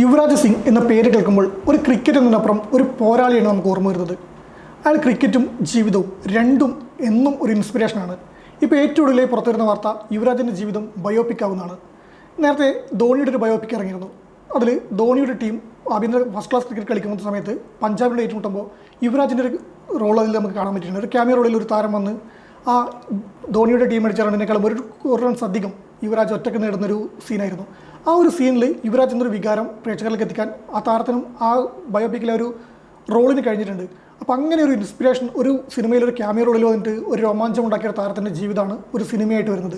യുവരാജ് സിംഗ് എന്ന പേര് കേൾക്കുമ്പോൾ ഒരു ക്രിക്കറ്റ് എന്നതിനപ്പുറം ഒരു പോരാളിയാണ് നമുക്ക് ഓർമ്മ വരുന്നത്. അയാൾ ക്രിക്കറ്റും ജീവിതവും രണ്ടും എന്നും ഒരു ഇൻസ്പിറേഷനാണ് ഇപ്പോൾ ഏറ്റവും ഒടുവിലായി പുറത്തു വരുന്ന വാർത്ത യുവരാജിന്റെ ജീവിതം ബയോപിക് ആവുന്നതാണ്. നേരത്തെ ധോണിയുടെ ഒരു ബയോപിക് ഇറങ്ങിയിരുന്നു. അതിൽ ധോണിയുടെ ടീം ആഭ്യന്തര ഫസ്റ്റ് ക്ലാസ് ക്രിക്കറ്റ് കളിക്കുന്ന സമയത്ത് പഞ്ചാബിന്റെ ഏറ്റുമുട്ടുമ്പോൾ യുവരാജിന്റെ ഒരു റോൾ അതിൽ നമുക്ക് കാണാൻ പറ്റിയിട്ടുണ്ട്. ഒരു ക്യാമിയ റോളിൽ ഒരു താരം വന്ന് ആ ധോണിയുടെ ടീം അടിച്ച റണ്ണിനേക്കാളും ഒരു ഒരു റൺസ് അധികം യുവരാജ് ഒറ്റയ്ക്ക് നേടുന്നൊരു സീനായിരുന്നു ആ ഒരു സീനിൽ യുവരാജ് എന്നൊരു വികാരം പ്രേക്ഷകരിലേക്ക് എത്തിക്കാൻ ആ താരത്തിനും ആ ബയോപിക്കിലെ ഒരു റോളിന് കഴിഞ്ഞിട്ടുണ്ട്. അപ്പം അങ്ങനെ ഒരു ഇൻസ്പിറേഷൻ ഒരു സിനിമയിൽ ഒരു ക്യാമിയ റോളിൽ വന്നിട്ട് ഒരു രോമാഞ്ചം ഉണ്ടാക്കിയ താരത്തിന്റെ ജീവിതമാണ് ഒരു സിനിമയായിട്ട് വരുന്നത്.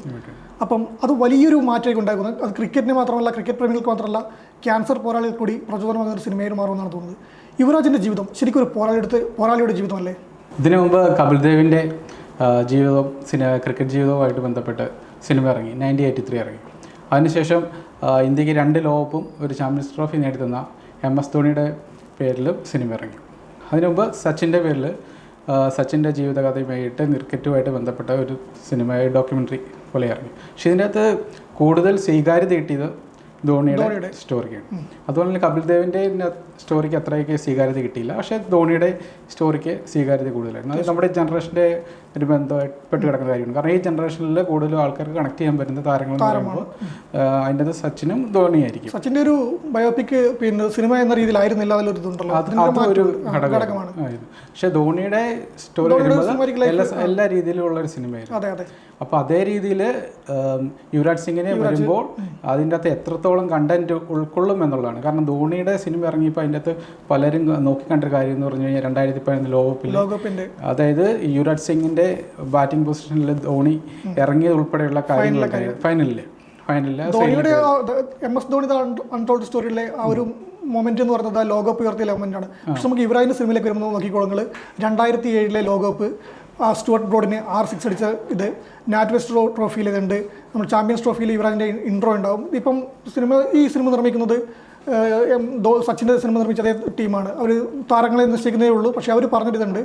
അപ്പം അത് വലിയൊരു മാറ്റമായി ഉണ്ടാക്കുന്നത് അത് ക്രിക്കറ്റിന് മാത്രമല്ല ക്രിക്കറ്റ് പ്രേമികൾക്ക് മാത്രമല്ല ക്യാൻസർ പോരാളികൾ കൂടി പ്രചോദനമാകുന്ന ഒരു സിനിമയായിട്ട് മാറുമെന്നാണ് തോന്നുന്നത്. യുവരാജിന്റെ ജീവിതം ശരിക്കും ഒരു പോരാളിയുടെ പോരാളിയുടെ ജീവിതമല്ലേ? ഇതിനു മുമ്പ് കപിൽ ദേവിന്റെ ജീവിതവും സിനിമ ക്രിക്കറ്റ് ജീവിതവുമായിട്ട് ബന്ധപ്പെട്ട് സിനിമ ഇറങ്ങി നയന്റീൻ എയ്റ്റി ത്രീ ഇറങ്ങി. അതിനുശേഷം ഇന്ത്യയ്ക്ക് രണ്ട് ലോകകപ്പും ഒരു ചാമ്പ്യൻസ് ട്രോഫി നേടിത്തന്ന എം എസ് ധോണിയുടെ പേരിലും സിനിമ ഇറങ്ങി. അതിനുമുമ്പ് സച്ചിന്റെ പേരിൽ സച്ചിന്റെ ജീവിതകഥയുമായിട്ട് ക്രിക്കറ്റുമായിട്ട് ബന്ധപ്പെട്ട ഒരു സിനിമ ഡോക്യുമെന്ററി പോലെ ഇറങ്ങി. പക്ഷേ ഇതിന്റെ അകത്ത് കൂടുതൽ സ്വീകാര്യത കിട്ടിയത് ധോണിയുടെ സ്റ്റോറിക്കാണ് അതുപോലെ തന്നെ കപിൽ ദേവിന്റെ സ്റ്റോറിക്ക് അത്രയൊക്കെ സ്വീകാര്യത കിട്ടിയില്ല. പക്ഷേ ധോണിയുടെ സ്റ്റോറിക്ക് സ്വീകാര്യത കൂടുതലായിരുന്നു. അത് നമ്മുടെ ജനറേഷന്റെ ഒരു ബന്ധപ്പെട്ട് കിടക്കുന്ന കാര്യമാണ്. കാരണം ഈ ജനറേഷനിൽ കൂടുതലും ആൾക്കാർക്ക് കണക്ട് ചെയ്യാൻ പറ്റുന്ന താരങ്ങൾ എന്ന് പറയുമ്പോൾ അതിന്റെ അത് സച്ചിനും ധോണിയായിരിക്കും സച്ചിന്റെ ഒരു ബയോപിക് പിന്നെ സിനിമ എന്ന രീതിയിലായിരുന്നില്ല അതിലൊരു ഇതുണ്ടല്ലോ അത് അതൊരു ഘടകമാണ്. പക്ഷേ ധോണിയുടെ സ്റ്റോറി വരുമ്പോൾ എല്ലാ എല്ലാ രീതിയിലുള്ള ഒരു സിനിമയായിരുന്നു അപ്പൊ അതെ. അപ്പോൾ അതേ രീതിയിൽ യുവരാജ് സിംഗിനെ വരുമ്പോൾ അതിന്റെ അകത്ത് എത്രത്തോളം കണ്ടന്റ് ഉൾക്കൊള്ളും എന്നുള്ളതാണ്. കാരണം ധോണിയുടെ സിനിമ ഇറങ്ങിയപ്പോൾ അതിന്റെ അകത്ത് പലരും നോക്കിക്കണ്ട കാര്യം എന്ന് പറഞ്ഞു കഴിഞ്ഞാൽ രണ്ടായിരത്തി പതിനൊന്ന് ലോകകപ്പിൽ അതായത് യുവരാജ് സിംഗിന്റെ ബാറ്റിംഗ് പൊസിഷനിൽ ധോണി ഇറങ്ങിയത് ഉൾപ്പെടെയുള്ള കാര്യങ്ങളൊക്കെ ഫൈനലിൽ ഫൈനലിൽ ധോണിയുടെ എം എസ് ധോണി അൺടോൾഡ് സ്റ്റോറിയിലെ ആ ഒരു മൊമെന്റ് എന്ന് പറയുന്നത് ആ ലോകകപ്പ് ഉയർത്തിയ മൊമെന്റ് ആണ്. പക്ഷെ നമുക്ക് യുവരാജിന്റെ സിനിമയിലേക്ക് വരുമ്പോൾ നോക്കിക്കോളങ്ങൾ രണ്ടായിരത്തി ഏഴിലെ ലോകകപ്പ് ആ സ്റ്റുവർട്ട് ബ്രോഡിന് ആർ സിക്സ് അടിച്ച ഇത് നാറ്റ്വെസ്റ്റ് ട്രോഫിയിൽ ഇതുണ്ട്. നമ്മൾ ചാമ്പ്യൻസ് ട്രോഫിയിൽ ഇവരാന്റെ ഇൻട്രോ ഉണ്ടാവും. ഇപ്പം സിനിമ ഈ സിനിമ നിർമ്മിക്കുന്നത് സച്ചിന്റെ സിനിമ നിർമ്മിച്ച അതേ ടീമാണ് അവർ താരങ്ങളെ നിശ്ചയിക്കുന്നതേ ഉള്ളൂ. പക്ഷേ അവർ പറഞ്ഞിട്ടുണ്ട്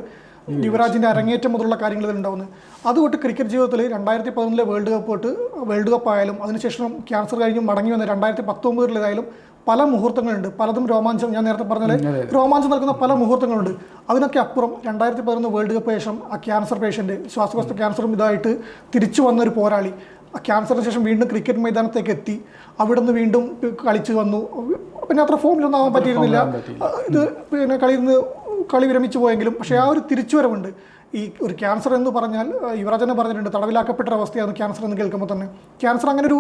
യുവരാജിന്റെ അരങ്ങേറ്റം മുതലുള്ള കാര്യങ്ങൾ ഉണ്ടാവുന്നത് അതുകൊണ്ട് ക്രിക്കറ്റ് ജീവിതത്തിൽ രണ്ടായിരത്തി പതിനൊന്നിലെ വേൾഡ് കപ്പ് തൊട്ട് വേൾഡ് കപ്പ് ആയാലും അതിനുശേഷം ക്യാൻസർ കഴിഞ്ഞ് മടങ്ങി വന്ന രണ്ടായിരത്തി പത്തൊമ്പതിലേതായാലും പല മുഹൂർത്തങ്ങളുണ്ട്. പലതും രോമാഞ്ചം ഞാൻ നേരത്തെ പറഞ്ഞാൽ രോമാഞ്ചം നൽകുന്ന പല മുഹൂർത്തങ്ങളുണ്ട്. അതിനൊക്കെ അപ്പുറം രണ്ടായിരത്തി പതിനൊന്ന് വേൾഡ് കപ്പ് ശേഷം ആ ക്യാൻസർ പേഷ്യന്റ് ശ്വാസകോശ ക്യാൻസറും ഇതായിട്ട് തിരിച്ചു വന്ന ഒരു പോരാളി. ആ ക്യാൻസറിന് ശേഷം വീണ്ടും ക്രിക്കറ്റ് മൈതാനത്തേക്ക് എത്തി. അവിടെ നിന്ന് വീണ്ടും കളിച്ചു വന്നു. പിന്നെ അത്ര ഫോമിലൊന്നും ആവാൻ പറ്റിയിരുന്നില്ല. ഇത് പിന്നെ കളിയിൽ നിന്ന് കളി വിരമിച്ചു പോയെങ്കിലും പക്ഷേ ആ ഒരു തിരിച്ചുവരവുണ്ട്. ഈ ഒരു ക്യാൻസർ എന്ന് പറഞ്ഞാൽ യുവരാജനെ പറഞ്ഞിട്ടുണ്ട് തടവിലാക്കപ്പെട്ട അവസ്ഥയാണ് ക്യാൻസർ എന്ന് കേൾക്കുമ്പോൾ തന്നെ. ക്യാൻസർ അങ്ങനെ ഒരു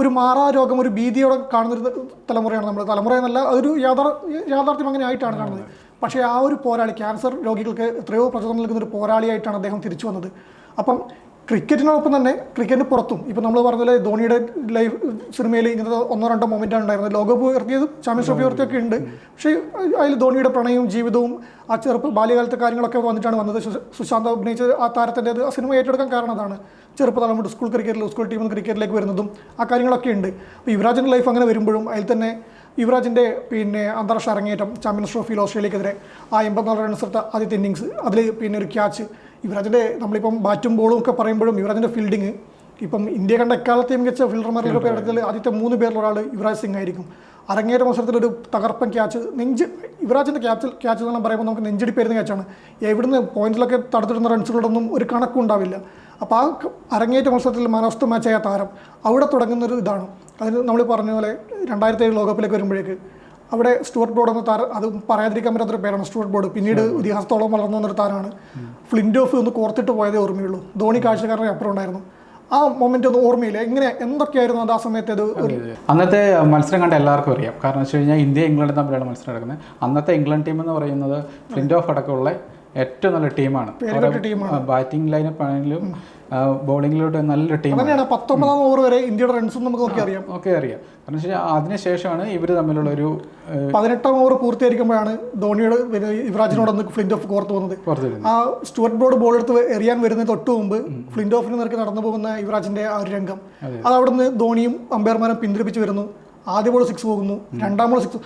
ഒരു മാറാ രോഗം ഒരു ഭീതിയോടെ കാണുന്നൊരു തലമുറയാണ് നമ്മൾ തലമുറ എന്നല്ല അതൊരു യാഥാർ യാഥാർത്ഥ്യം അങ്ങനെ ആയിട്ടാണ് കാണുന്നത്. പക്ഷേ ആ ഒരു പോരാളി ക്യാൻസർ രോഗികൾക്ക് എത്രയോ പ്രചോദനം നൽകുന്ന ഒരു പോരാളിയായിട്ടാണ് അദ്ദേഹം തിരിച്ചു വന്നത്. അപ്പം ക്രിക്കറ്റിനോടൊപ്പം തന്നെ ക്രിക്കറ്റിന് പുറത്തും. ഇപ്പം നമ്മൾ പറഞ്ഞ ധോണിയുടെ ലൈഫ് സിനിമയിൽ ഇങ്ങനത്തെ ഒന്നോ രണ്ടോ മൊമെന്റാണ് ഉണ്ടായിരുന്നത് ലോകകപ്പ് ഉയർത്തിയതും ചാമ്പ്യൻസ് ട്രോഫി ഉയർത്തിയൊക്കെ ഉണ്ട്. പക്ഷേ അതിൽ ധോണിയുടെ പ്രണയവും ജീവിതവും ആ ചെറുപ്പ ബാല്യകാലത്തെ കാര്യങ്ങളൊക്കെ വന്നിട്ടാണ് വന്നത്. സുശാന്ത് അഭിനയിച്ച ആ താരത്തിന്റെ ആ സിനിമ ഏറ്റെടുക്കാൻ കാരണം അതാണ്. ചെറുപ്പതലം തൊട്ട് സ്കൂൾ ക്രിക്കറ്റിൽ സ്കൂൾ ടീമിൽ ക്രിക്കറ്റിലേക്ക് വരുന്നതും ആ കാര്യങ്ങളൊക്കെ ഉണ്ട്. അപ്പോൾ യുവരാജിന്റെ ലൈഫ് അങ്ങനെ വരുമ്പോഴും അതിൽ തന്നെ യുവരാജിന്റെ പിന്നെ അന്താരാഷ്ട്ര അരങ്ങേറ്റം ചാമ്പ്യൻസ് ട്രോഫിയിൽ ഓസ്ട്രേലിയക്കെതിരെ ആ എൺപത്തിനാല് റൺസ് എടുത്ത ആദ്യത്തെ ഇന്നിങ്സ് അതിൽ പിന്നെ ഒരു ക്യാച്ച് യുവരാജിന്റെ നമ്മളിപ്പം ബാറ്റും ബോളും ഒക്കെ പറയുമ്പോഴും യുവരാജിന്റെ ഫീൽഡിങ് ഇപ്പം ഇന്ത്യ കണ്ട എക്കാലത്തെയും മികച്ച ഫീൽഡർമാരുടെ പേരത്തിൽ ആദ്യത്തെ മൂന്ന് പേരിൽ ഒരാൾ യുവരാജ് സിംഗ് ആയിരിക്കും. അരങ്ങേറ്റ മത്സരത്തിൽ ഒരു തകർപ്പൻ ക്യാച്ച് നെഞ്ച് യുവരാജിന്റെ ക്യാച്ച് ക്യാച്ച് എന്ന് പറയുമ്പോൾ നമുക്ക് നെഞ്ചടി പേരുന്ന ക്യാച്ചാണ് എവിടുന്ന് പോയിന്റിലൊക്കെ തടുത്തിടുന്ന റൺസുകളൊന്നും ഒരു കണക്കും ഉണ്ടാവില്ല അപ്പോൾ ആ അരങ്ങേറ്റ മത്സരത്തിൽ മാൻ ഓഫ് ദ മാച്ചായ താരം അവിടെ തുടങ്ങുന്നൊരു ഇതാണ്. അതിന് നമ്മൾ പറഞ്ഞ പോലെ രണ്ടായിരത്തി ഏഴ് ലോകകപ്പിലേക്ക് വരുമ്പോഴേക്ക് അവിടെ സ്റ്റുവർട്ട് ബോർഡ് എന്ന താരം അത് പറയാതിരിക്കാൻ പറ്റാത്തൊരു പേരാണ് സ്റ്റുവർട്ട് ബോർഡ് പിന്നീട് ഇതിഹാസത്തോളം വളർന്നു വന്നൊരു താരമാണ്. ഫ്ലിൻഡ് ഓഫ് ഒന്ന് കോർത്തിട്ട് പോയതേ ഓർമ്മയുള്ളൂ. ധോണി കാഴ്ചക്കാരുടെ അപ്പുറം ഉണ്ടായിരുന്നു ആ മൊമെന്റ് ഒന്നും ഓർമ്മയില്ല? എങ്ങനെ എന്തൊക്കെയായിരുന്നു അത് ആ സമയത്ത് അത് അന്നത്തെ മത്സരം കണ്ട എല്ലാവർക്കും അറിയാം. കാരണം വെച്ച് കഴിഞ്ഞാൽ ഇന്ത്യ ഇംഗ്ലണ്ട് തമ്മിലാണ് മത്സരം നടക്കുന്നത്. അന്നത്തെ ഇംഗ്ലണ്ട് ടീം എന്ന് പറയുന്നത് ഫ്ലിൻഡ് ഓഫ് അടക്കമുള്ള ഏറ്റവും നല്ല ടീമാണ്. ബാറ്റിംഗ് ലൈനപ്പ് ആണെങ്കിലും ബോളിങ്ങിലോട്ട് നല്ല ടീം പത്തൊമ്പതാം ഓവർ വരെ ഇന്ത്യയുടെ റൺസും നമുക്ക് നോക്കി അറിയാം ഒക്കെ അറിയാം. കാരണം വെച്ചാൽ അതിനുശേഷമാണ് ഇവർ തമ്മിലുള്ള ഒരു പതിനെട്ടാം ഓവർ പൂർത്തിയായിരിക്കുമ്പോഴാണ് ധോണിയുടെ യുവരാജിനോട് യുവരാജിനോടൊന്ന് ഫ്ലിന്റ് ഓഫ് കോർത്ത് വന്നത് ആ സ്റ്റുവർട്ട് ബോർഡ് ബോൾ എടുത്ത് എറിയാൻ വരുന്നതിന് തൊട്ട് മുമ്പ് ഫ്ലിന്റ് ഓഫിന് നിരക്ക് നടന്നു പോകുന്ന യുവരാജിന്റെ ആ ഒരു രംഗം. അത്. അവിടുന്ന് ധോണിയും അമ്പയർമാരും പിന്തിരിപ്പിച്ച് വരുന്നു. ആദ്യ ബോൾ സിക്സ് പോകുന്നു. രണ്ടാം ബോൾ സിക്സ്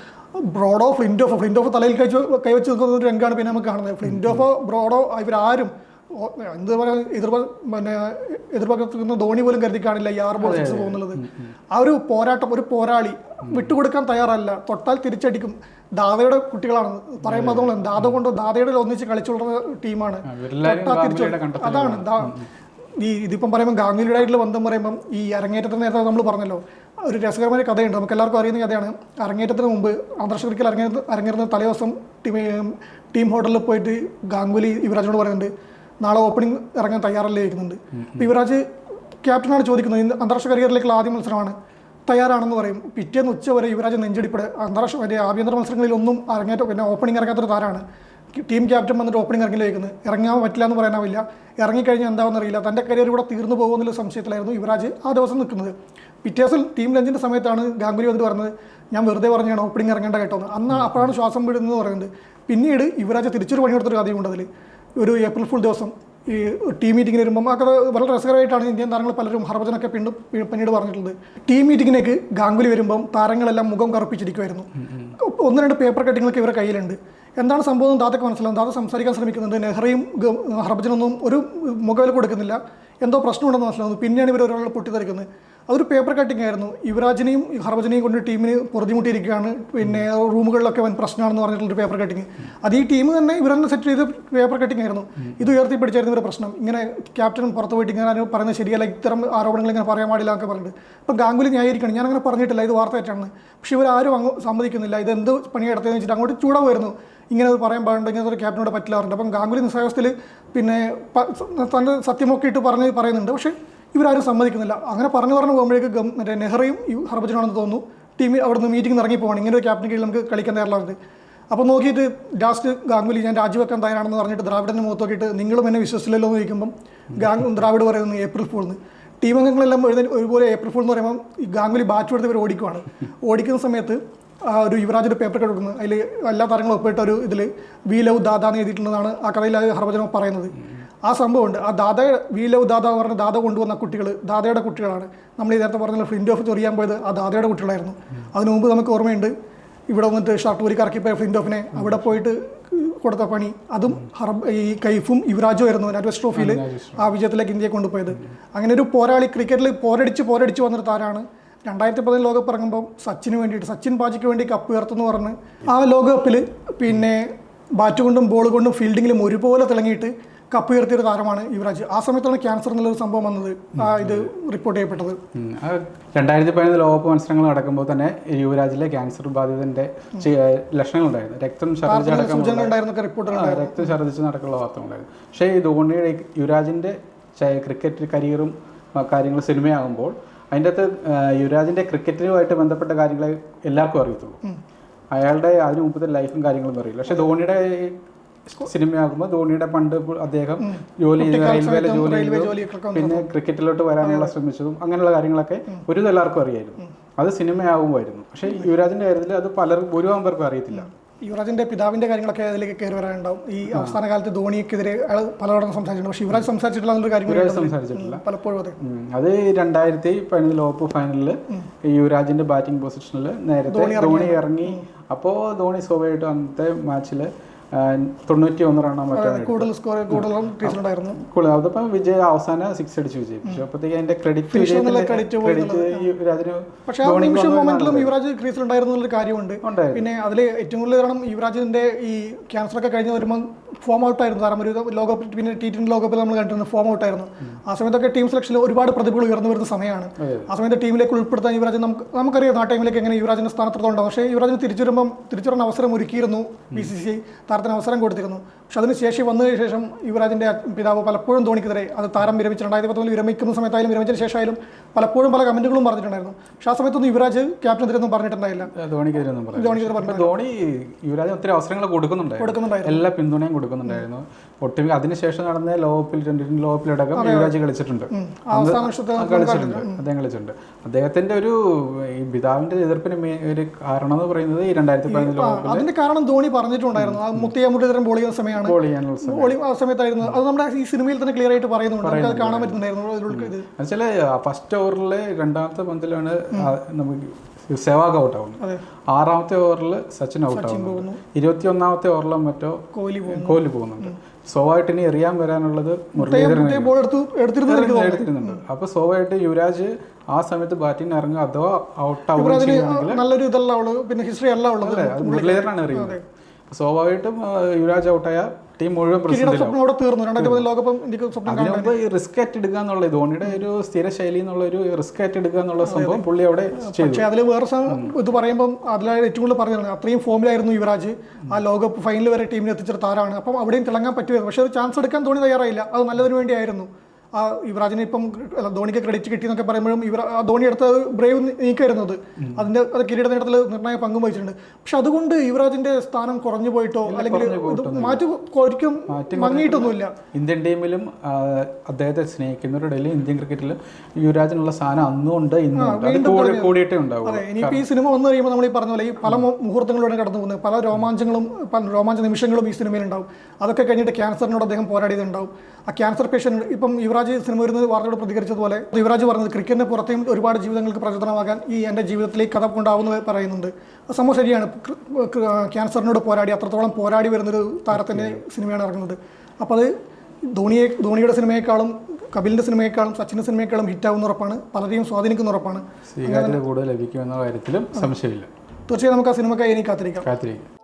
ബ്രോഡോ ഫ്ലിന്റ് ഓഫ് തലയിൽ കഴിച്ച് കൈവച്ച് നിൽക്കുന്ന ഒരു രംഗമാണ് പിന്നെ നമുക്ക് കാണുന്നത്. ഫ്ലിന്റ് ഓഫ് ബ്രോഡോ ഇവരാരും എന്ത് പറയാ എതിർ പിന്നെ എതിർപക്ഷത്ത് നിന്ന് ധോണി പോലും കരുതി കാണില്ല ഈ ആറ് ബോൾ സിക്സ് പോകുന്നുള്ളത് ആ ഒരു പോരാട്ടം ഒരു പോരാളി വിട്ടുകൊടുക്കാൻ തയ്യാറല്ല. തൊട്ടാൽ തിരിച്ചടിക്കും. ദാദയുടെ കുട്ടികളാണ്. പറയുമ്പോൾ അതുകൊണ്ട് ദാദ കൊണ്ട് ദാദയുടെ ഒന്നിച്ച് കളിച്ചുള്ള ടീമാണ്. ഇവരെല്ലാവരും തൊട്ടാൽ തിരിച്ചു അതാണ് ഈ ഇതിപ്പം പറയുമ്പോൾ ഗാംഗുലിയുടെ ആയിട്ടുള്ള ബന്ധം പറയുമ്പം ഈ അരങ്ങേറ്റത്തിന് നേരത്തെ നമ്മൾ പറഞ്ഞല്ലോ. ഒരു രസകരമായ കഥയുണ്ട്. നമുക്ക് എല്ലാവർക്കും അറിയുന്ന കഥയാണ്. അരങ്ങേറ്റത്തിന് മുമ്പ് അന്താരാഷ്ട്ര ക്രിക്കറ്റ് അരങ്ങേറുന്ന തലേദിവസം ടീം ടീം ഹോട്ടലിൽ പോയിട്ട് ഗാംഗുലി യുവരാജിനോട് പറയുന്നുണ്ട് നാളെ ഓപ്പണിംഗ് ഇറങ്ങാൻ തയ്യാറല്ലേ? ഇരിക്കുന്നുണ്ട് അപ്പോൾ യുവരാജ് ക്യാപ്റ്റനാണ് ചോദിക്കുന്നത് ഇന്ന് അന്താരാഷ്ട്ര കരിയറിലേക്കുള്ള ആദ്യ മത്സരമാണ്. തയ്യാറാണെന്ന് പറയും. പിറ്റേന്ന് ഉച്ച വരെ യുവരാജ് നെഞ്ചടിപ്പെടെ. അന്താരാഷ്ട്ര ആഭ്യന്തര മത്സരങ്ങളിൽ ഒന്നും അരങ്ങേറ്റം പിന്നെ ഓപ്പണിംഗ് ഇറങ്ങാത്തൊരു താരമാണ്. ടീം ക്യാപ്റ്റൻ വന്നിട്ട് ഓപ്പണിംഗ് ഇറങ്ങിലേക്കുന്നത് ഇറങ്ങാൻ പറ്റില്ല എന്ന് പറയാനാവില്ല. ഇറങ്ങിക്കഴിഞ്ഞാൽ എന്താണെന്ന് അറിയില്ല. തന്റെ കരിയർ ഇവിടെ തീർന്നു പോകുമെന്നുള്ള സംശയത്തിലായിരുന്നു യുവരാജ് ആ ദിവസം നിൽക്കുന്നത്. പിറ്റേ ദിവസം ടീം ലഞ്ചിന്റെ സമയത്താണ് ഗാംഗുലി വന്നിട്ട് പറഞ്ഞത് ഞാൻ വെറുതെ പറഞ്ഞാണ് ഓപ്പണിംഗ് ഇറങ്ങേണ്ട കേട്ടോ എന്ന്. അന്ന് അപ്പോഴാണ് ശ്വാസം വിടുന്നത് പറയുന്നത്. പിന്നീട് യുവരാജ് തിരിച്ചൊരു പണിയെടുത്തൊരു കഥയുണ്ട് അതിൽ ഒരു ഏപ്രിൽ ഫുൾ ദിവസം ഈ ടീം മീറ്റിങ്ങിന് വരുമ്പം അത് വളരെ രസകരമായിട്ടാണ് ഇന്ത്യൻ താരങ്ങൾ പലരും ഹർഭജനൊക്കെ പിന്നീട് പിന്നീട് പറഞ്ഞിട്ടുള്ളത്. ടീം മീറ്റിങ്ങിലേക്ക് ഗാംഗുലി വരുമ്പം താരങ്ങളെല്ലാം മുഖം കറുപ്പിച്ചിരിക്കുമായിരുന്നു ഒന്ന് രണ്ട് പേപ്പർ കട്ടിങ്ങളൊക്കെ ഇവരുടെ കയ്യിലുണ്ട്. എന്താണ് സംഭവം എന്ന് താത്തക്ക് മനസ്സിലാവും. താത്ത സംസാരിക്കാൻ ശ്രമിക്കുന്നുണ്ട്. നെഹ്റയും ഹർഭജനൊന്നും ഒരു മുഖവില കൊടുക്കുന്നില്ല. എന്തോ പ്രശ്നമുണ്ടെന്ന് മനസ്സിലാവുന്നു. പിന്നെയാണ് ഇവർ ഒരാളെ പൊട്ടിത്തെറിക്കുന്നത്. അതൊരു പേപ്പർ കട്ടിംഗ് ആയിരുന്നു. യുവരാജിനെയും ഹർഭജനെയും കൊണ്ട് ടീമിന് പുറത്തിമുട്ടിയിരിക്കുകയാണ് പിന്നെ റൂമുകളിലൊക്കെ വൻ പ്രശ്നമാണെന്ന് പറഞ്ഞിട്ടുള്ളൊരു പേപ്പർ കട്ടിങ് അത് ഈ ടീം തന്നെ ഇവർ തന്നെ സെറ്റ് ചെയ്ത് പേപ്പർ കട്ടിംഗ് ആയിരുന്നു. ഇത് ഉയർത്തി പിടിച്ചായിരുന്നു പ്രശ്നം. ഇങ്ങനെ ക്യാപ്റ്റൻ പുറത്ത് പോയിട്ട് ഇങ്ങനെ പറയുന്നത് ശരിയല്ല ഇത്തരം ആരോപണങ്ങൾ ഇങ്ങനെ പറയാൻ പാടില്ല എന്നൊക്കെ പറഞ്ഞിട്ട്. അപ്പോൾ ഗാംഗുലി ന്യായീകരിക്കണം. ഞാൻ അങ്ങനെ പറഞ്ഞിട്ടില്ല ഇത് വാർത്ത തെറ്റാണ് പക്ഷേ ഇവരാരും അങ്ങ് സമ്മതിക്കുന്നില്ല. ഇത് എന്ത് പണിയെടുത്തതെന്ന് വെച്ചിട്ട് അങ്ങോട്ട് ചൂടാവുമായിരുന്നു. ഇങ്ങനെ അത് പറയാൻ പാടുണ്ട്? ഇങ്ങനത്തെ ഒരു ക്യാപ്റ്റനോട് പറ്റില്ല പറഞ്ഞിട്ട്. അപ്പം ഗാംഗുലി നിസ്സായവസ്ഥയിൽ പിന്നെ തന്റെ സത്യമൊക്കെ ഇട്ട് പറഞ്ഞ് പറയുന്നുണ്ട്. പക്ഷേ ഇവരാരും സമ്മതിക്കുന്നില്ല. അങ്ങനെ പറഞ്ഞു പറഞ്ഞു പോകുമ്പോഴേക്ക് ഗം- മറ്റേ നെഹ്റയും ഹർഭജനാണെന്ന് തോന്നുന്നു. ടീം അവിടെ നിന്ന് മീറ്റിംഗ് ഇറങ്ങി പോകണം ഇങ്ങനെ ഒരു ക്യാപ്റ്റൻ കീഴിൽ നമുക്ക് കളിക്കാൻ തയ്യാറുള്ളത്. അപ്പോൾ നോക്കിയിട്ട് ലാസ്റ്റ് ഗാംഗുലി ഞാൻ രാജിവെക്കാൻ തയ്യാറാണെന്ന് പറഞ്ഞിട്ട് ദ്രാവിഡിനെ മുഖത്ത് നോക്കിയിട്ട് നിങ്ങളും എന്നെ വിശ്വസിച്ചില്ലല്ലോ എന്ന് ചോദിക്കുമ്പം ഗാംഗ് ദ്രാവിഡ് പറയുന്നത് ഏപ്രിൽ ഫൂൾന്ന് ടീം അംഗങ്ങളെല്ലാം എഴുതി ഒരുപോലെ ഏപ്രിൽ ഫൂൾ എന്ന് പറയുമ്പോൾ ഗാംഗുലി ബാറ്റ് കൊടുത്ത് ഇവർ ഓടിക്കുവാണ്. ഓടിക്കുന്ന സമയത്ത് ഒരു യുവരാജിന്റെ പേപ്പർ കൊടുക്കുന്നത് അതിൽ എല്ലാ താരങ്ങളും ഒപ്പിട്ട ഒരു ഇതിൽ വി ലവ് ദാദാന്ന് എഴുതിയിട്ടുള്ളതാണ് ആ കഥയിൽ ഹർഭജനം പറയുന്നത്. ആ സംഭവമുണ്ട്. ആ ദാദ വി ലവ് ദാദ എന്ന് പറഞ്ഞ ദാദ കൊണ്ടുവന്ന കുട്ടികൾ ദാദയുടെ കുട്ടികളാണ്. നമ്മൾ ഈ നേരത്തെ പറഞ്ഞ ഫ്ലിന്റ് ഓഫ് ചൊറിയാൻ പോയത് ആ ദാദയുടെ കുട്ടികളായിരുന്നു. അതിനു മുമ്പ് നമുക്ക് ഓർമ്മയുണ്ട് ഇവിടെ വന്നിട്ട് ഷർട്ട് ഊരി കറക്കിപ്പോയ ഫ്ലിന്റ് ഓഫിനെ അവിടെ പോയിട്ട് കൊടുത്ത പണി. അതും ഹർബ് ഈ കൈഫും യുവരാജും ആയിരുന്നു നാറ്റ് ട്രോഫിയിൽ ആ വിജയത്തിലേക്ക് ഇന്ത്യയെ കൊണ്ടുപോയത്. അങ്ങനെ ഒരു പോരാളി ക്രിക്കറ്റിൽ പോരടിച്ച് പോരടിച്ച് വന്നൊരു താരമാണ് രണ്ടായിരത്തി പതിനേഴ് ലോകകപ്പ് ഇറങ്ങുമ്പോൾ സച്ചിന് വേണ്ടിയിട്ട് സച്ചിൻ പാജിക്ക് വേണ്ടി കപ്പ് ഉയർത്തുന്നു പറഞ്ഞ് ആ ലോകകപ്പിൽ പിന്നെ ബാറ്റ് കൊണ്ടും ബോൾ കൊണ്ടും ഫീൽഡിങ്ങിലും ഒരുപോലെ തിളങ്ങിയിട്ട് കപ്പ് താരമാണ് യുവരാജ്. ആ സമയത്താണ് ക്യാൻസർ എന്നുള്ളൊരു സംഭവം വന്നത്. ആ ഇത് റിപ്പോർട്ട് ചെയ്യപ്പെട്ടത്. രണ്ടായിരത്തി പതിനൊന്ന് ലോകകപ്പ് മത്സരങ്ങൾ നടക്കുമ്പോൾ തന്നെ യുവരാജിലെ ക്യാൻസർ ബാധിതന്റെ ലക്ഷണങ്ങൾ ഉണ്ടായിരുന്നു രക്തം ആ, രക്തം ഛർദ്ദിച്ച് നടക്കുള്ള വാർത്തകളുണ്ടായിരുന്നു. പക്ഷേ ഈ ധോണിയുടെ യുവരാജിന്റെ ക്രിക്കറ്റ് കരിയറും കാര്യങ്ങൾ സിനിമയാകുമ്പോൾ അതിന്റെ അകത്ത് യുവരാജിന്റെ ക്രിക്കറ്റുമായിട്ട് ബന്ധപ്പെട്ട കാര്യങ്ങളെ എല്ലാവർക്കും അറിയത്തുള്ളൂ. അയാളുടെ അതിനു മുമ്പത്തെ ലൈഫും കാര്യങ്ങളും അറിയില്ല. പക്ഷേ ധോണിയുടെ സിനിമയാകുമ്പോൾ ധോണിയുടെ പണ്ട് അദ്ദേഹം ജോലി ചെയ്ത് റെയിൽവേയിലെ ജോലി ചെയ്തു. പിന്നെ ക്രിക്കറ്റിലോട്ട് വരാനുള്ള ശ്രമിച്ചതും അങ്ങനെയുള്ള കാര്യങ്ങളൊക്കെ ഒരു എല്ലാവർക്കും അറിയായിരുന്നു. അത് സിനിമയാകുമായിരുന്നു. പക്ഷേ യുവരാജിന്റെ കാര്യത്തിൽ അത് പലർക്കും ഭൂരിഭാഗം പേർക്കും അറിയത്തില്ല. യുവരാജിന്റെ പിതാവിന്റെ കാര്യങ്ങളൊക്കെ അതിലേക്ക് കയറി വരാനുണ്ടാവും. ഈ അവസാന കാലത്ത് ധോണിക്കെതിരെ അയാൾ സംസാരിച്ചിട്ടുണ്ട്. പക്ഷേ യുവരാജ് സംസാരിച്ചിട്ടുള്ള എന്നൊരു കാര്യം കൂടി യുവരാജ് ഉണ്ട്. സംസാരിച്ചിട്ടില്ല. പലപ്പോഴും അതെ. അത് രണ്ടായിരത്തി പതിനൊന്ന് ലോകകപ്പ് ഫൈനലിൽ യുവരാജിന്റെ ബാറ്റിംഗ് പൊസിഷനിൽ നേരത്തെ ധോണി ഇറങ്ങി. അപ്പോൾ ധോണി സ്വാഭാവികമായിട്ടും അന്നത്തെ മാച്ചിൽ തൊണ്ണൂറ്റി ഒന്ന് റണ്ണാണ് മറ്റേ കൂടുതൽ സ്കോർ കൂടുതൽ റീസണുണ്ടായിരുന്നു കൂടുതൽ അതിപ്പം വിജയ് അവസാന സിക്സ് അടിച്ച് വിജയിപ്പിച്ചു അപ്പോഴത്തേക്ക് അതിന്റെ ക്രെഡിറ്റ് ക്രെഡിറ്റ് പക്ഷേ ആ നിമിഷം മൊമെന്റിലും യുവരാജ് ക്രീസിലുണ്ടായിരുന്നു എന്നൊരു കാര്യമുണ്ട്. പിന്നെ അതിൽ ഏറ്റവും കൂടുതൽ കാരണം യുവരാജിന്റെ ഈ ക്യാൻസർ ഒക്കെ കഴിഞ്ഞ് വരുമ്പോൾ ഫോം ഔട്ട് ആയിരുന്നു. കാരണം ഒരു ലോകകപ്പ് പിന്നെ ടി ട്വന്റി ലോകകപ്പിൽ നമ്മൾ കണ്ടിരുന്നു ഫോം ഔട്ട് ആയിരുന്നു. ആ സമയത്തൊക്കെ ടീം സെലക്ഷനിൽ ഒരുപാട് പ്രതിഭകൾ ഉയർന്നു വരുന്ന സമയമാണ്. ആ സമയത്ത് ടീമിലേക്ക് ഉൾപ്പെടുത്താൻ യുവരാജൻ നമുക്ക് നമുക്കറിയാം ആ ടൈമിലേക്ക് എങ്ങനെ യുവരാജിന്റെ സ്ഥാനത്തോളം ഉണ്ടാവും. പക്ഷേ യുവരാജിന് തിരിച്ചു വരുമ്പം തിരിച്ചു വരാൻ അവസരം ഒരുക്കിയിരുന്നു ബി സി സി താരത്തിന് അവസരം കൊടുത്തിരുന്നു. പക്ഷെ അതിന് ശേഷം വന്നതിന് ശേഷം യുവരാജിന്റെ പിതാവ് പലപ്പോഴും ധോണിക്കെതിരെ അത് താരം വിരമിച്ച് രണ്ടായിരത്തി പത്തൊമ്പതിൽ വിരമിക്കുന്ന സമയത്തായാലും വിരമിച്ചതിന് ശേഷമായാലും പലപ്പോഴും പല കമന്റുകളും പറഞ്ഞിട്ടുണ്ടായിരുന്നു. പക്ഷേ ആ സമയത്തൊന്നും യുവരാജ് ക്യാപ്റ്റൻ ഒന്നും പറഞ്ഞിട്ടുണ്ടായില്ല. ധോണിക്കെതിരെ ധോണി യുവരാജ് ഒത്തിരി അവസരങ്ങൾ കൊടുക്കുന്നുണ്ടായിരുന്നു. കൊടുക്കുന്നുണ്ടായിരുന്നു. എല്ലാ പിന്തുണയും കൊടുക്കുന്നുണ്ടായിരുന്നു. ഒട്ടുമിക്ക അതിനുശേഷം നടന്ന ലോകപ്പിൽ ട്വന്റി ട്വന്റി ലോകപ്പിലടക്കം യുവരാജ് കളിച്ചിട്ടുണ്ട്. കളിച്ചിട്ടുണ്ട്. അദ്ദേഹം കളിച്ചിട്ടുണ്ട്. അദ്ദേഹത്തിന്റെ ഒരു ഈ പിതാവിന്റെ എതിർപ്പിന് ഒരു കാരണം എന്ന് പറയുന്നത് ഈ രണ്ടായിരത്തി പതിനൊന്ന് ലോകപ്പിൽ കാരണം ധോണി പറഞ്ഞിട്ടുണ്ടായിരുന്നു. ആ മുത്തിയ മുരളീധരൻ ബോൾ ചെയ്യുന്ന സമയമാണ്. ബോൾ ചെയ്യാനുള്ള സമയത്തായിരുന്നു. അത് നമ്മുടെ ഈ സിനിമയിൽ തന്നെ ക്ലിയർ ആയിട്ട് പറയുന്നുണ്ട്. കാണാൻ പറ്റുന്നുണ്ടായിരുന്നു. അതിലുള്ള ഫസ്റ്റ് ഓവറിലെ രണ്ടാമത്തെ പന്തിലാണ് നമുക്ക് സെവാഗ് ഔട്ട് ആവുന്നു ആറാമത്തെ ഓവറിൽ സച്ചിൻ ഔട്ട് ആവുന്നു ഇരുപത്തി ഒന്നാമത്തെ ഓവറിലും മറ്റോ കോഹ്ലി കോഹ്ലി പോകുന്നുണ്ട്. സ്വാഭാവികമായിട്ട് ഇനി എറിയാൻ വരാനുള്ളത് മുരളീധരൻ എടുത്തിരുന്നുണ്ട്. അപ്പോൾ സ്വാഭാവികമായിട്ട് യുവരാജ് ആ സമയത്ത് ബാറ്റിംഗ് ഇറങ്ങുക അഥവാ ഔട്ട് ആവുക നല്ലൊരു ഇതല്ല പിന്നെ ഹിസ്റ്ററി അല്ല ഉള്ളത്. മുരളീധരനാണ് എറിയുന്നത്. സ്വാഭാവികമായിട്ടും യുവരാജ് ഔട്ടായ ടീം മുഴുവൻ കിരീട പ്രസിഡന്റിലാവും സ്വപ്നം അവിടെ തീർന്നു. രണ്ടായിരത്തി പതിൽ ലോകകപ്പ് ഇന്ത്യയ്ക്ക് സ്വപ്നം അതിനു മുമ്പ് ഈ റിസ്ക് ഏറ്റെടുക്കുക എന്നുള്ള ധോണിയുടെ ഒരു സ്ഥിര ശൈലി എന്നുള്ള ഒരു റിസ്ക് ഏറ്റെടുക്കുക എന്നുള്ള സംഭവം പുള്ളി അവിടെ പക്ഷേ അതിൽ വേറെ ഇത് പറയുമ്പോൾ അതിലായ ഏറ്റവും കൂടുതൽ പറഞ്ഞതാണ് അത്രയും ഫോമിലായിരുന്നു യുവരാജ്. ആ ലോകകപ്പ് ഫൈനൽ വരെ ടീമിനെ എത്തിച്ചൊരു താരമാണ് അപ്പം അവിടെയും തിളങ്ങാൻ പറ്റുമായിരുന്നു. പക്ഷേ ഒരു ചാൻസ് എടുക്കാൻ ധോണി തയ്യാറായില്ല. അത് നല്ലതിന് വേണ്ടിയായിരുന്നു. ആ യുവരാജിന് ഇപ്പം ധോണിക്ക് ക്രെഡിറ്റ് കിട്ടി എന്നൊക്കെ പറയുമ്പോഴും ഇവർ ആ ധോണി എടുത്ത ബ്രേവ് നീക്കായിരുന്നത് അതിന്റെ അത് കിരീട നേട്ടത്തിൽ നിർണായക പങ്കും വഹിച്ചിട്ടുണ്ട്. പക്ഷെ അതുകൊണ്ട് യുവരാജിന്റെ സ്ഥാനം കുറഞ്ഞു പോയിട്ടോ അല്ലെങ്കിൽ മാറ്റി ഒരിക്കലും മങ്ങിയിട്ടൊന്നുമില്ല. ഇന്ത്യൻ ടീമിലും അദ്ദേഹത്തെ സ്നേഹിക്കുന്നവരുടെ ഇന്ത്യൻ ക്രിക്കറ്റിൽ യുവരാജിനുള്ള സ്ഥാനം അന്നും ഉണ്ട് ഇന്നും ഉണ്ട് അത് കൂടി- കൂടിയിട്ടേ ഉണ്ടാവും അതെ ഇനിയിപ്പോൾ ഈ സിനിമ വന്നു കഴിയുമ്പോൾ നമ്മൾ ഈ പറഞ്ഞ പോലെ ഈ പല മുഹൂർത്തങ്ങളിലൂടെ കടന്നു പോകുന്നത് പല രോമാഞ്ചങ്ങളും രോമാഞ്ച നിമിഷങ്ങളും ഈ സിനിമയിൽ ഉണ്ടാവും അതൊക്കെ കഴിഞ്ഞിട്ട് ക്യാൻസറിനോട് അദ്ദേഹം പോരാടിയതുണ്ടാവും. ആ ക്യാൻസർ പേഷ്യന്റ് ഇപ്പം യുവരാജ് സിനിമ വരുന്നത് വാർത്തയോട് പ്രതികരിച്ചതുപോലെ യുവരാജ് പറഞ്ഞത് ക്രിക്കറ്റിന് പുറത്തെയും ഒരുപാട് ജീവിതങ്ങൾക്ക് പ്രചോദനമാകാൻ ഈ എന്റെ ജീവിതത്തിലേക്ക് കഥ കൊണ്ടാവുന്നത് പറയുന്നുണ്ട്. സംഭവം ശരിയാണ്. ക്യാൻസറിനോട് പോരാടി അത്രത്തോളം പോരാടി വരുന്നൊരു താരത്തിന്റെ സിനിമയാണ് ഇറങ്ങുന്നത്. അപ്പോൾ അത് ധോണിയെ ധോണിയുടെ സിനിമയെക്കാളും കപിലിന്റെ സിനിമയെക്കാളും സച്ചിന്റെ സിനിമയെക്കാളും ഹിറ്റാവുന്ന ഉറപ്പാണ്. പലരെയും സ്വാധീനിക്കുന്ന ഉറപ്പാണ്. സ്വീകാര്യത കൂടുതൽ ലഭിക്കുമെന്ന കാര്യത്തിലും സംശയമില്ല. തീർച്ചയായും നമുക്ക് ആ സിനിമക്കായി ഇനി കാത്തിരിക്കാം. കാത്തിരിക്കും.